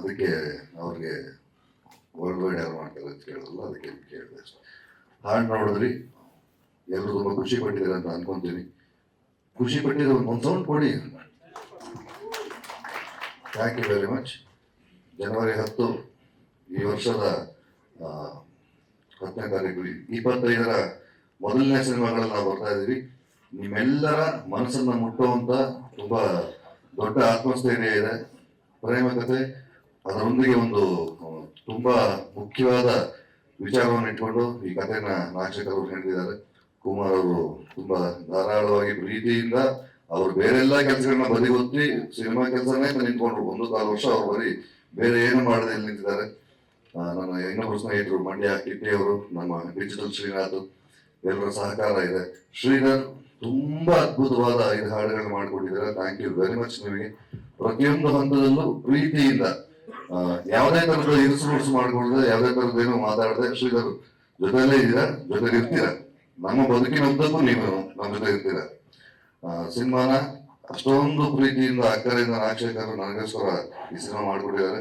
ಅದಕ್ಕೆ ಅವ್ರಿಗೆ world wide ಯಾರು ಮಾಡ್ತಾರೆ ಅಂತ ಕೇಳಿದ್ರಲ್ಲ ಅದಕ್ಕೆ ಕೇಳಿದೆ ಹಾಡು ನೋಡಿದ್ರಿ ಎಲ್ಲರೂ ತುಂಬ ಖುಷಿ ಪಟ್ಟಿದ್ದಾರೆ ಅಂತ ಅನ್ಕೊಂತೀನಿ. ಖುಷಿ ಪಟ್ಟಿದ್ರೆ ಒಂದು ಸೌಂಡ್ ಕೊಡಿ ಥ್ಯಾಂಕ್ ಯು ವೆರಿ ಮಚ್ ಜನವರಿ ಹತ್ತು, ಈ ವರ್ಷದ ಹತ್ತನೇ ತಾರೀಕು, ಇಪ್ಪತ್ತೈದರ ಮೊದಲನೇ ಸಿನಿಮಾಗಳಲ್ಲಿ ನಾವು ಬರ್ತಾ ಇದ್ದೀವಿ. ನಿಮ್ಮೆಲ್ಲರ ಮನಸ್ಸನ್ನು ಮುಟ್ಟುವಂತ ತುಂಬಾ ದೊಡ್ಡ ಆತ್ಮಸ್ಥೈರ್ಯ ಇದೆ. ಪ್ರೇಮ ಕಥೆ ಅದರೊಂದಿಗೆ ಒಂದು ತುಂಬಾ ಮುಖ್ಯವಾದ ವಿಚಾರವನ್ನು ಇಟ್ಕೊಂಡು ಈ ಕಥೆನ ನಾಶಕರು ಹೇಳಿದ್ದಾರೆ. ಕುಮಾರ್ ಅವರು ತುಂಬಾ ಧಾರಾಳವಾಗಿ ಪ್ರೀತಿಯಿಂದ ಅವ್ರು ಬೇರೆಲ್ಲ ಕೆಲಸಗಳನ್ನ ಬದಿಗೊತ್ತಿ ಸಿನಿಮಾ ಕೆಲಸನೇ ನಿಂತ್ಕೊಂಡ್ರು. ಒಂದು ಕಾಲು ವರ್ಷ ಅವ್ರು ಬರೀ ಬೇರೆ ಏನು ಮಾಡದೆ ನಿಂತಿದ್ದಾರೆ. ನನ್ನ ಇನ್ನೊಬ್ಬರು ಸ್ನೇಹಿತರು ಮಂಡ್ಯ ಕಿಟ್ಟಿ ಅವರು, ನಮ್ಮ ಡಿಜಿಟಲ್ ಶ್ರೀನಾಥ್, ಎಲ್ಲರ ಸಹಕಾರ ಇದೆ. ಶ್ರೀನಾಥ್ ತುಂಬಾ ಅದ್ಭುತವಾದ ಐದು ಹಾಡುಗಳನ್ನ ಮಾಡಿಕೊಂಡಿದ್ದಾರೆ. ಥ್ಯಾಂಕ್ ಯು ವೆರಿ ಮಚ್ ನಿಮಗೆ. ಪ್ರತಿಯೊಂದು ಹಂತದಲ್ಲೂ ಪ್ರೀತಿಯಿಂದ ಯಾವುದೇ ತರದ ಇನ್ಸೂರೆನ್ಸ್ ಮಾಡ್ಕೊಂಡ್ರೆ ಯಾವುದೇ ಏನು ಮಾತಾಡದೆ ಶ್ರೀಧರ್ ಜೊತೆಲೇ ಇದ್ದೀರಾ? ಜೊತೆಲಿ ಇರ್ತೀರಾ? ನಮ್ಮ ಬದುಕಿನ ಉದ್ದಕ್ಕೂ ನೀವು ನಮ್ಮ ಜೊತೆ ಇರ್ತೀರಾ? ಸಿನಿಮಾನ ಅಷ್ಟೊಂದು ಪ್ರೀತಿಯಿಂದ ಅಕ್ಕರಿಂದ ನಾಗಶೇಖರ್ ನನಗೋಸ್ಕರ ಈ ಸಿನಿಮಾ ಮಾಡಿಕೊಟ್ಟಿದ್ದಾರೆ.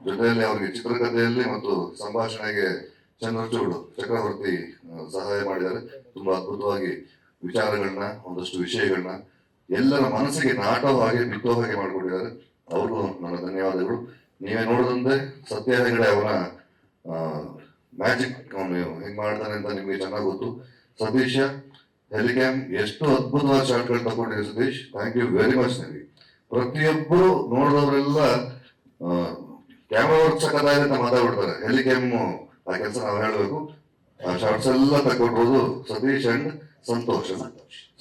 ಜೊತೆಯಲ್ಲಿ ಅವರಿಗೆ ಚಿತ್ರಕಥೆಯಲ್ಲಿ ಮತ್ತು ಸಂಭಾಷಣೆಗೆ ಚಂದ್ರಚೂಡು ಚಕ್ರವರ್ತಿ ಸಹಾಯ ಮಾಡಿದ್ದಾರೆ. ತುಂಬಾ ಅದ್ಭುತವಾಗಿ ವಿಚಾರಗಳನ್ನ, ಒಂದಷ್ಟು ವಿಷಯಗಳನ್ನ ಎಲ್ಲರ ಮನಸ್ಸಿಗೆ ನಾಟೋ ಹಾಗೆ ಬಿತ್ತೋ ಹಾಗೆ ಮಾಡಿಕೊಟ್ಟಿದ್ದಾರೆ. ಅವರು ನನ್ನ ಧನ್ಯವಾದಗಳು. ನೀವೇ ನೋಡಿದಂತೆ ಸತ್ಯ ಹೆಗಡೆ ಅವನ ಮ್ಯಾಜಿಕ್ ಅವನು ಹೆಂಗ್ ಮಾಡ್ತಾನೆ ಅಂತ ನಿಮ್ಗೆ ಚೆನ್ನಾಗಿ ಗೊತ್ತು. ಸತೀಶ ಹೆಲಿಕ್ಯಾಮ್ ಎಷ್ಟು ಅದ್ಭುತವಾದ ಶಾಟ್ಗಳು ತಗೊಂಡಿದೆ Satish. Thank you very much ನನಗೆ ಪ್ರತಿಯೊಬ್ಬರು ನೋಡಿದವರೆಲ್ಲ ಕ್ಯಾಮ್ರಾ ವರ್ಕ್ ಸಕ್ಕತ್ತಾಗಿದೆ ಅಂತ ಮಾತಾಡ್ಬಿಡ್ತಾರೆ. ಹೆಲಿಕ್ಯಾಮ್ ಆ ಕೆಲಸ ನಾವು ಹೇಳಬೇಕು. ಆ ಶಾರ್ಟ್ಸ್ ಎಲ್ಲ ತಗೊಂಡಿರೋದು ಸತೀಶ್ ಅಂಡ್ ಸಂತೋಷ್.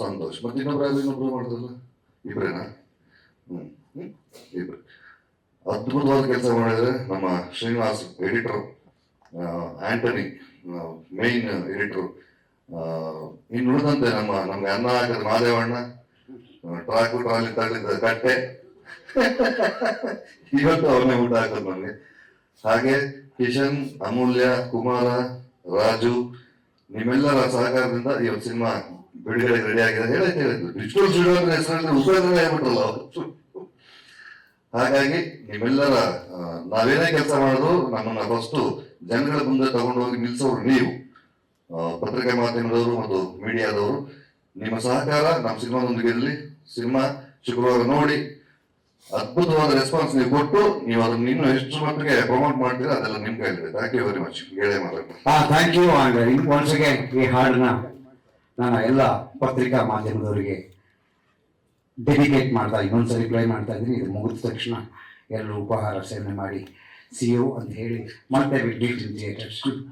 ಸಂತೋಷ್. ಮತ್ತೆ ಇನ್ನೊಬ್ರು ಇನ್ನೊಬ್ರು ಮಾಡಿದ್ರಲ್ಲ ಇಬ್ರೇನಾ? ಹ್ಮ್ ಹ್ಮ್, ಇಬ್ರು. ಅದ್ಭುತವಾದ ಕೆಲಸ ಮಾಡಿದ್ರೆ ನಮ್ಮ Srinivas editor Antony main editor ಇನ್ನು ಉಳಿದಂತೆ ನಮ್ಮ ನಮ್ಮ ಅನ್ನ ಹಾಕಿದ ಮಾದೇವಣ್ಣ ಟ್ರಾಕು ಟ್ರಾಲಿ ತಳ್ಳಿದ ಕಟ್ಟೆ. ಇವತ್ತು ಅವನೇ ಊಟ ಹಾಕೋದು ನಮಗೆ. ಹಾಗೆ ಕಿಶನ್, ಅಮೂಲ್ಯ, ಕುಮಾರ, ರಾಜು, ನಿಮ್ಮೆಲ್ಲರ ಸಹಕಾರದಿಂದ ಇವತ್ತು ಸಿನಿಮಾ ಬಿಡುಗಡೆ ರೆಡಿ ಆಗಿದೆ. ಹೇಳಿದ್ದು ಡಿಜಿಟಲ್ ಸ್ಟುಡಿಯೋ ಹೆಸರಲ್ಲಿ ಉಪಯೋಗ ಹೇಳ್ಬಿಟ್ರಲ್ಲ ಅವತ್ತು. ಹಾಗಾಗಿ ನಿಮ್ಮೆಲ್ಲರ ನಾವೇನೇ ಕೆಲಸ ಮಾಡೋದು ನಮ್ಮನ್ನ ಫಸ್ಟ್ ಜನಗಳ ಮುಂದೆ ತಗೊಂಡು ಹೋಗಿ ನಿಲ್ಸೋರು ನೀವು. ಪತ್ರಿಕಾ ಮಾಧ್ಯಮದವರು ಮತ್ತು ಮೀಡಿಯಾದವರು. ನಿಮ್ಮ ಸಹಕಾರ ನಮ್ಮ ಸಿನಿಮಾದೊಂದಿಗೆ ಇರಲಿ, ಸಿನಿಮಾ ಶುಕ್ರವಾರ ನೋಡಿ, ಅದ್ಭುತವಾದ ರೆಸ್ಪಾನ್ಸ್ ನೀವು ಕೊಟ್ಟು, ನೀವು ಅದನ್ನ ಇನ್ನೂ ಎಷ್ಟು ಮಟ್ಟಿಗೆ ಪ್ರಮೋಟ್ ಮಾಡ್ತೀರಾ ಅದೆಲ್ಲ ನಿಮ್ ಕೈಲಿದೆ ಥ್ಯಾಂಕ್ ಯು ವೆರಿ ಮಚ್ ಹೇಳೇ ಥ್ಯಾಂಕ್ ಯು ಈ ಹಾಡನ್ನ ನಾನು ಎಲ್ಲ ಪತ್ರಿಕಾ ಮಾಧ್ಯಮದವರಿಗೆ ಡೆಡಿಕೇಟ್ ಮಾಡ್ತಾ, ಇನ್ನೊಂದ್ಸರಿ ಪ್ಲೇ ಮಾಡ್ತಾ ಇದ್ದೀನಿ. ಇದು ಮುಗಿದ ತಕ್ಷಣ ಎಲ್ಲರೂ ಉಪಹಾರ ಸೇವನೆ ಮಾಡಿ, ಸಿ ಯು ಅಂತ ಹೇಳಿ ಮತ್ತೆ ಡಿ ಥಿಯೇಟರ್ಸ್